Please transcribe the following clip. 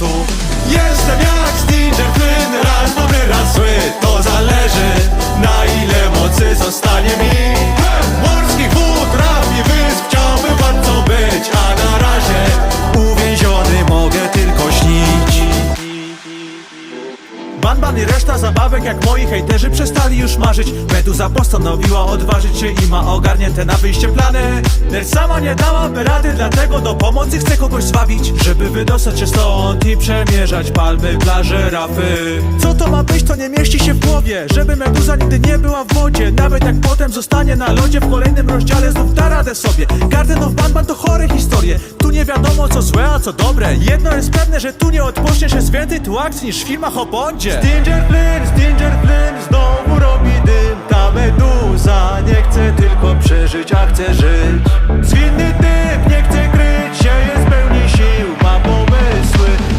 tu Jestem jak Banban i reszta zabawek jak moi hejterzy przestali już marzyć. Meduza postanowiła odważyć się i ma ogarnięte na wyjście plany. Lecz sama nie dałaby rady, dlatego do pomocy chce kogoś zwabić Żeby wydostać się stąd i przemierzać palmy dla żyrafy Co to ma być, to nie mieści się w głowie Żeby Meduza nigdy nie była w modzie. Nawet jak potem zostanie na lodzie w kolejnym rozdziale znów da radę sobie. Garden of Banban to chore historie Tu nie wiadomo co złe, a co dobre. Jedno jest pewne, że tu nie odpocznie się więcej tu akcji niż w filmach o Bondzie. Stinger Flynn, Stinger Flynn znowu robi dym. Ta meduza nie chce tylko przeżyć, a chce żyć